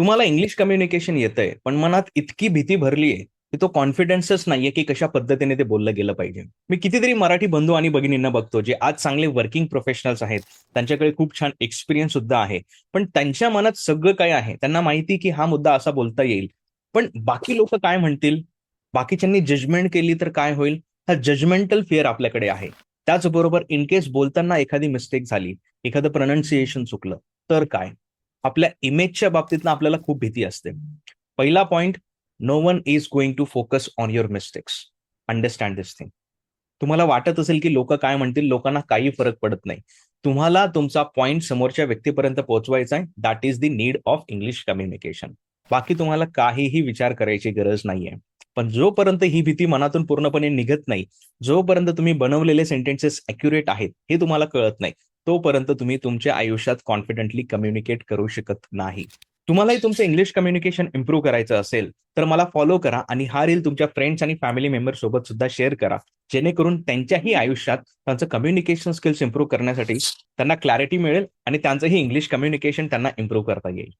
तुम्हाला English communication येतंय पण मनात इतकी भीती भरली आहे की तो कॉन्फिडन्सच नाहीये की कशा पद्धतीने ते बोललं गेलं पाहिजे. मी कितीतरी मराठी बंधू आणि भगिनींना बघतो जे आज चांगले वर्किंग प्रोफेशनल्स आहेत त्यांच्याकडे खूप छान एक्सपिरियन्स सुद्धा आहे पण त्यांच्या मनात सगळं काय आहे त्यांना माहिती की हा मुद्दा असा बोलता येईल. पण बाकी लोक काय म्हणतील? बाकीच्यांनी जजमेंट केली तर काय होईल? हा जजमेंटल फिअर आपल्याकडे आहे. त्याचबरोबर इन केस बोलताना एखादी मिस्टेक झाली एखादं प्रनाऊन्सिएशन चुकलं तर काय? आपल्या इमेजच्या बाबतीतनं आपल्याला खूप भीती असते. पहिला point no one is going to focus on your mistakes understand this thing तुम्हाला वाटत असेल की लोक काय म्हणतील? लोकांना काही फरक पडत नाही. तुम्हाला तुमचा पॉइंट समोरच्या व्यक्तीपर्यंत पोहोचवायचा आहे. That is the need of English communication बाकी तुम्हाला काहीही विचार करायची गरज नाहीये. पण जोपर्यंत ही भीती मनातून पूर्णपणे निघत नाही जोपर्यंत तुम्ही बनवलेले सेंटेन्सेस अॅक्युरेट आहेत हे तुम्हाला कळत नाही. तोपर्यंत तुम्ही तुमच्या आयुष्यात कॉन्फिडेंटली कम्युनिकेट करू शकत नाही. तुम्हालाही तुमचं इंग्लिश कम्युनिकेशन इम्प्रूव्ह करायचं असेल तर मला फॉलो करा आणि हा रील तुमच्या फ्रेंड्स आणि फॅमिली मेंबर सोबत सुद्धा शेअर करा. जेणेकरून त्यांच्याही आयुष्यात त्यांचं कम्युनिकेशन स्किल्स इम्प्रूव्ह करण्यासाठी त्यांना क्लॅरिटी मिळेल आणि त्यांचंही इंग्लिश कम्युनिकेशन त्यांना इम्प्रूव्ह करता येईल.